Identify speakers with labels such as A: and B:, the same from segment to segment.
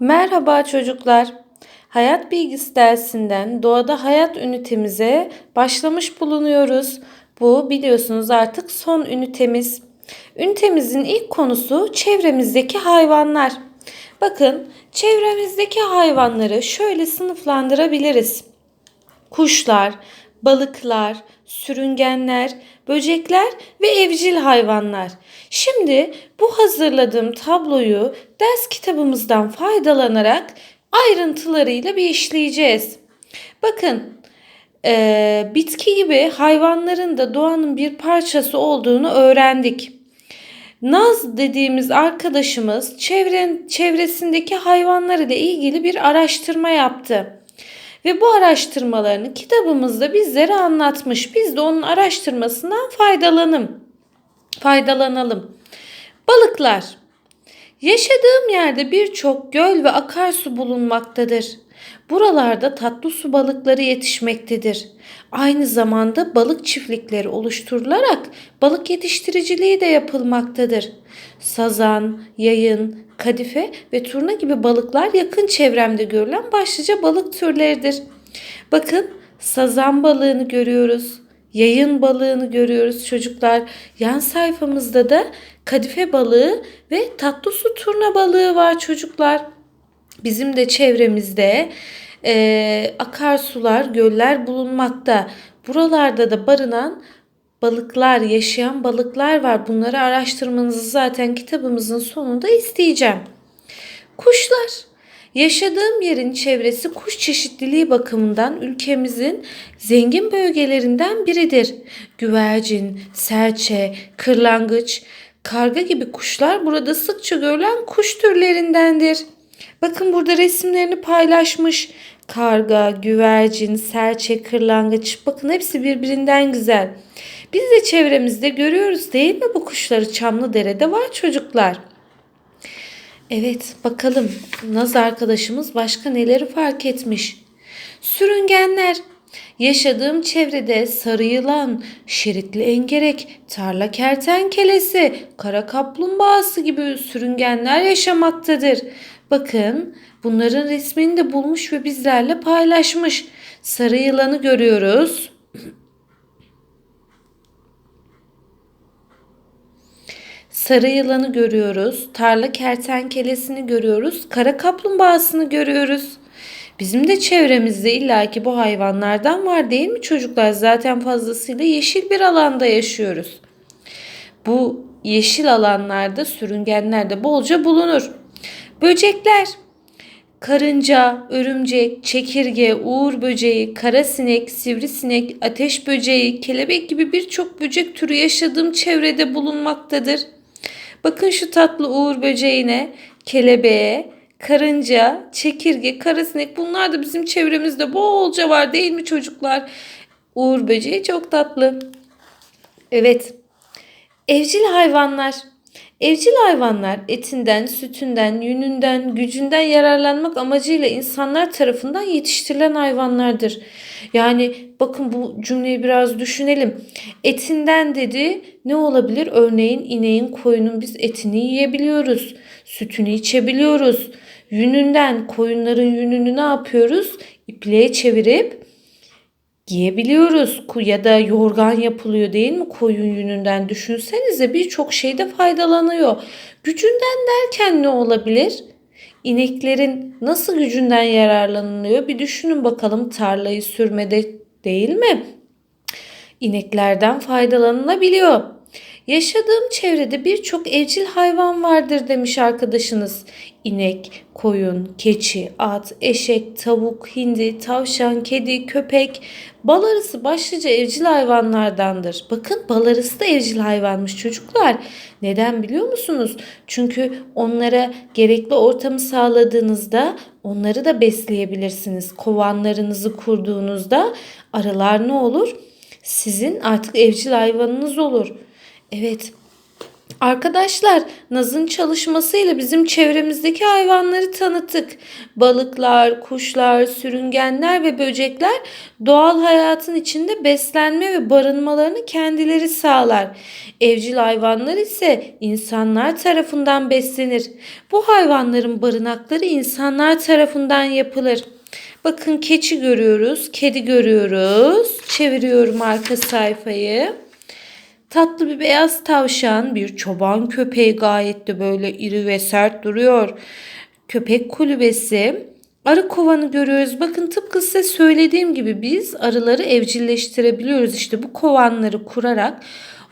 A: Merhaba çocuklar. Hayat bilgisi dersinden doğada hayat ünitemize başlamış bulunuyoruz. Bu biliyorsunuz artık son ünitemiz. Ünitemizin ilk konusu çevremizdeki hayvanlar. Bakın çevremizdeki hayvanları şöyle sınıflandırabiliriz. Kuşlar, balıklar, sürüngenler, böcekler ve evcil hayvanlar. Şimdi bu hazırladığım tabloyu ders kitabımızdan faydalanarak ayrıntılarıyla bir işleyeceğiz. Bakın e, bitki gibi hayvanların da doğanın bir parçası olduğunu öğrendik. Naz dediğimiz arkadaşımız çevren, çevresindeki hayvanlar ile ilgili bir araştırma yaptı. Ve bu araştırmalarını kitabımızda bizlere anlatmış. Biz de onun araştırmasından faydalanım. Faydalanalım. Balıklar. Yaşadığım yerde birçok göl ve akarsu bulunmaktadır. Buralarda tatlı su balıkları yetişmektedir. Aynı zamanda balık çiftlikleri oluşturularak balık yetiştiriciliği de yapılmaktadır. Sazan, yayın, kadife ve turna gibi balıklar yakın çevremde görülen başlıca balık türleridir. Bakın sazan balığını görüyoruz. Yayın balığını görüyoruz çocuklar. Yan sayfamızda da kadife balığı ve tatlı su turna balığı var çocuklar. Bizim de çevremizde e, akarsular, göller bulunmakta. Buralarda da barınan balıklar, yaşayan balıklar var. Bunları araştırmanızı zaten kitabımızın sonunda isteyeceğim. Kuşlar. Yaşadığım yerin çevresi kuş çeşitliliği bakımından ülkemizin zengin bölgelerinden biridir. Güvercin, serçe, kırlangıç, karga gibi kuşlar burada sıkça görülen kuş türlerindendir. Bakın burada resimlerini paylaşmış. Karga, güvercin, serçe, kırlangıç. Bakın hepsi birbirinden güzel. Biz de çevremizde görüyoruz değil mi bu kuşları Çamlıdere'de var çocuklar. Evet bakalım Naz arkadaşımız başka neleri fark etmiş. Sürüngenler. Yaşadığım çevrede sarı yılan, şeritli engerek, tarla kertenkelesi, kara kaplumbağası gibi sürüngenler yaşamaktadır. Bakın bunların resmini de bulmuş ve bizlerle paylaşmış. Sarı yılanı görüyoruz. Sarı yılanı görüyoruz. Tarla kertenkelesini görüyoruz. Kara kaplumbağasını görüyoruz. Bizim de çevremizde illaki bu hayvanlardan var değil mi çocuklar? Zaten fazlasıyla yeşil bir alanda yaşıyoruz. Bu yeşil alanlarda sürüngenler de bolca bulunur. Böcekler karınca, örümcek, çekirge, uğur böceği, karasinek, sivrisinek, ateş böceği, kelebek gibi birçok böcek türü yaşadığım çevrede bulunmaktadır. Bakın şu tatlı uğur böceğine, kelebeğe, karınca, çekirge, karasinek bunlar da bizim çevremizde bolca var değil mi çocuklar? Uğur böceği çok tatlı. Evet. Evcil hayvanlar. Evcil hayvanlar etinden, sütünden, yününden, gücünden yararlanmak amacıyla insanlar tarafından yetiştirilen hayvanlardır. Yani bakın bu cümleyi biraz düşünelim. Etinden dedi ne olabilir? Örneğin ineğin, koyunun biz etini yiyebiliyoruz. Sütünü içebiliyoruz. Yününden, koyunların yününü ne yapıyoruz? İpliğe çevirip giyebiliyoruz. Ya da yorgan yapılıyor değil mi koyun yününden? Düşünsenize birçok şeyde faydalanıyor. Gücünden derken ne olabilir? İneklerin nasıl gücünden yararlanılıyor? Bir düşünün bakalım tarlayı sürmede değil mi? İneklerden faydalanılabiliyor. Yaşadığım çevrede birçok evcil hayvan vardır demiş arkadaşınız. İnek, koyun, keçi, at, eşek, tavuk, hindi, tavşan, kedi, köpek, bal arısı başlıca evcil hayvanlardandır. Bakın bal arısı da evcil hayvanmış çocuklar. Neden biliyor musunuz? Çünkü onlara gerekli ortamı sağladığınızda onları da besleyebilirsiniz. Kovanlarınızı kurduğunuzda arılar ne olur? Sizin artık evcil hayvanınız olur. Evet Arkadaşlar Naz'ın çalışmasıyla bizim çevremizdeki hayvanları tanıttık. Balıklar, kuşlar, sürüngenler ve böcekler doğal hayatın içinde beslenme ve barınmalarını kendileri sağlar. Evcil hayvanlar ise insanlar tarafından beslenir. Bu hayvanların barınakları insanlar tarafından yapılır. Bakın keçi görüyoruz, kedi görüyoruz. Çeviriyorum arka sayfayı. Tatlı bir beyaz tavşan, bir çoban köpeği gayet de böyle iri ve sert duruyor. Köpek kulübesi, arı kovanı görüyoruz. Bakın tıpkı size söylediğim gibi biz arıları evcilleştirebiliyoruz. İşte bu kovanları kurarak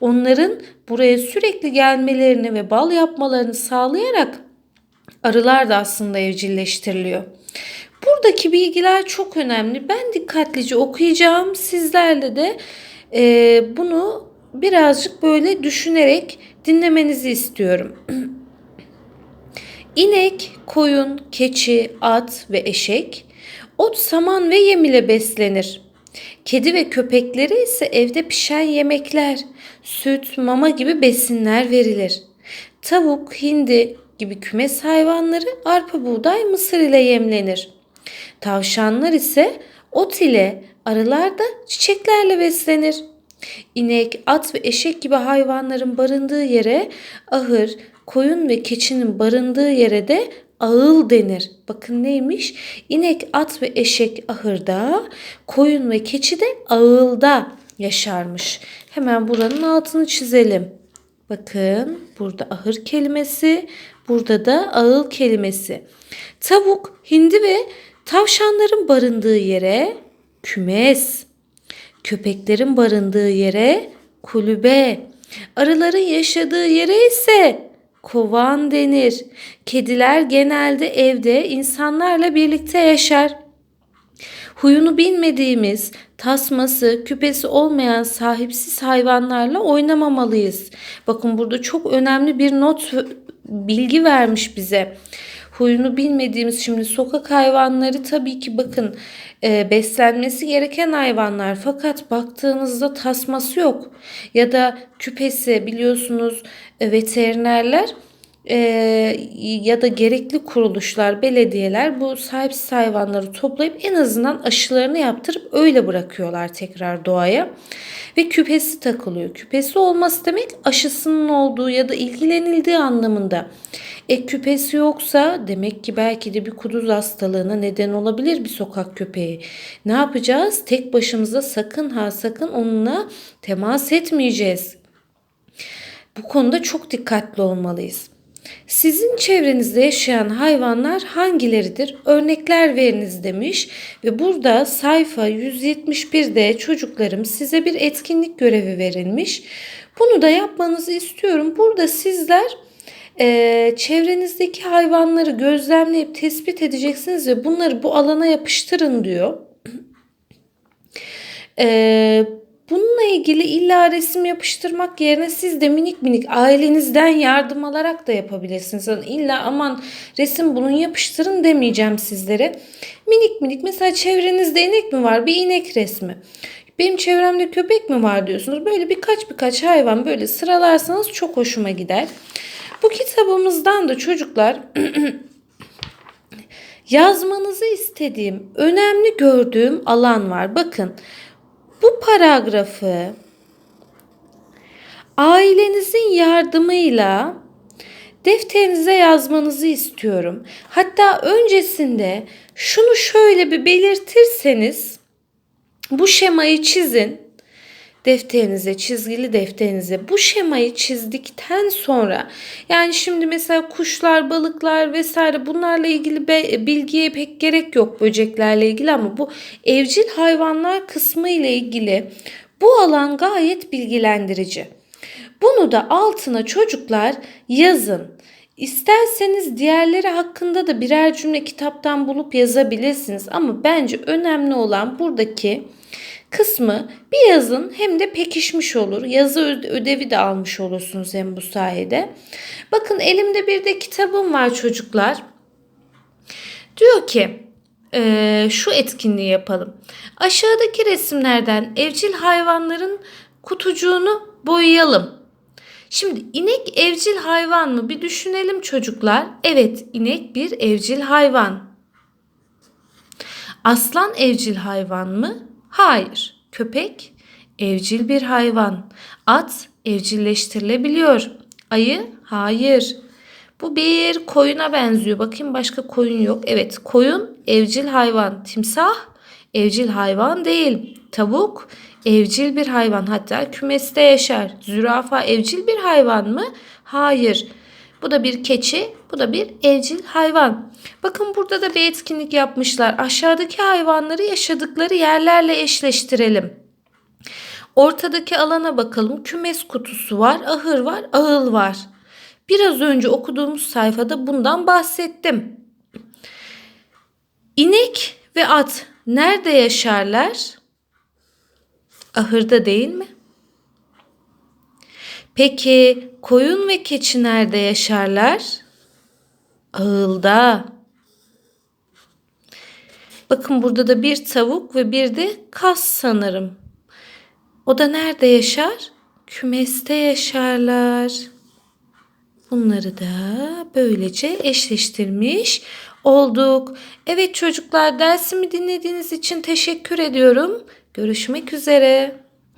A: onların buraya sürekli gelmelerini ve bal yapmalarını sağlayarak arılar da aslında evcilleştiriliyor. Buradaki bilgiler çok önemli. Ben dikkatlice okuyacağım. Sizlerle de e, bunu birazcık böyle düşünerek dinlemenizi istiyorum. İnek, koyun, keçi, at ve eşek ot, saman ve yem ile beslenir. Kedi ve köpeklere ise evde pişen yemekler, süt, mama gibi besinler verilir. Tavuk, hindi gibi kümes hayvanları arpa, buğday, mısır ile yemlenir. Tavşanlar ise ot ile, arılar da çiçeklerle beslenir. İnek, at ve eşek gibi hayvanların barındığı yere ahır, koyun ve keçinin barındığı yere de ağıl denir. Bakın neymiş? İnek, at ve eşek ahırda, koyun ve keçi de ağılda yaşarmış. Hemen buranın altını çizelim. Bakın burada ahır kelimesi, burada da ağıl kelimesi. Tavuk, hindi ve tavşanların barındığı yere kümes, köpeklerin barındığı yere kulübe, arıların yaşadığı yere ise kovan denir. Kediler genelde evde insanlarla birlikte yaşar. Huyunu bilmediğimiz, tasması, küpesi olmayan sahipsiz hayvanlarla oynamamalıyız. Bakın burada çok önemli bir not bilgi vermiş bize huyunu bilmediğimiz şimdi sokak hayvanları tabii ki bakın e, beslenmesi gereken hayvanlar. Fakat baktığınızda tasması yok. Ya da küpesi biliyorsunuz e, veterinerler e, ya da gerekli kuruluşlar, belediyeler bu sahipsiz hayvanları toplayıp en azından aşılarını yaptırıp öyle bırakıyorlar tekrar doğaya. Ve küpesi takılıyor. Küpesi olması demek aşısının olduğu ya da ilgilenildiği anlamında. E küpesi yoksa demek ki belki de bir kuduz hastalığına neden olabilir bir sokak köpeği. Ne yapacağız? Tek başımıza sakın ha sakın onunla temas etmeyeceğiz. Bu konuda çok dikkatli olmalıyız. Sizin çevrenizde yaşayan hayvanlar hangileridir? Örnekler veriniz demiş ve burada sayfa 171'de çocuklarım size bir etkinlik görevi verilmiş. Bunu da yapmanızı istiyorum. Burada sizler e, çevrenizdeki hayvanları gözlemleyip tespit edeceksiniz ve bunları bu alana yapıştırın diyor. E, bununla ilgili illa resim yapıştırmak yerine siz de minik minik ailenizden yardım alarak da yapabilirsiniz. Yani illa aman resim bunun yapıştırın demeyeceğim sizlere. Minik minik mesela çevrenizde inek mi var? Bir inek resmi. Benim çevremde köpek mi var diyorsunuz. Böyle birkaç birkaç hayvan böyle sıralarsanız çok hoşuma gider. Bu kitabımızdan da çocuklar yazmanızı istediğim, önemli gördüğüm alan var. Bakın bu paragrafı ailenizin yardımıyla defterinize yazmanızı istiyorum. Hatta öncesinde şunu şöyle bir belirtirseniz bu şemayı çizin defterinize, çizgili defterinize bu şemayı çizdikten sonra yani şimdi mesela kuşlar, balıklar vesaire bunlarla ilgili bilgiye pek gerek yok böceklerle ilgili ama bu evcil hayvanlar kısmı ile ilgili bu alan gayet bilgilendirici. Bunu da altına çocuklar yazın. İsterseniz diğerleri hakkında da birer cümle kitaptan bulup yazabilirsiniz ama bence önemli olan buradaki kısmı bir yazın hem de pekişmiş olur. Yazı ödevi de almış olursunuz hem bu sayede. Bakın elimde bir de kitabım var çocuklar. Diyor ki e, şu etkinliği yapalım. Aşağıdaki resimlerden evcil hayvanların kutucuğunu boyayalım. Şimdi inek evcil hayvan mı? Bir düşünelim çocuklar. Evet, inek bir evcil hayvan. Aslan evcil hayvan mı? Hayır. Köpek evcil bir hayvan. At evcilleştirilebiliyor. Ayı? Hayır. Bu bir koyuna benziyor. Bakayım başka koyun yok. Evet, koyun evcil hayvan. Timsah evcil hayvan değil. Tavuk evcil bir hayvan. Hatta kümeste yaşar. Zürafa evcil bir hayvan mı? Hayır. Bu da bir keçi, bu da bir evcil hayvan. Bakın burada da bir etkinlik yapmışlar. Aşağıdaki hayvanları yaşadıkları yerlerle eşleştirelim. Ortadaki alana bakalım. Kümes kutusu var, ahır var, ağıl var. Biraz önce okuduğumuz sayfada bundan bahsettim. İnek ve at nerede yaşarlar? Ahırda değil mi? Peki koyun ve keçi nerede yaşarlar? Ağılda. Bakın burada da bir tavuk ve bir de kas sanırım. O da nerede yaşar? Kümeste yaşarlar. Bunları da böylece eşleştirmiş olduk. Evet çocuklar dersimi dinlediğiniz için teşekkür ediyorum. Görüşmek üzere.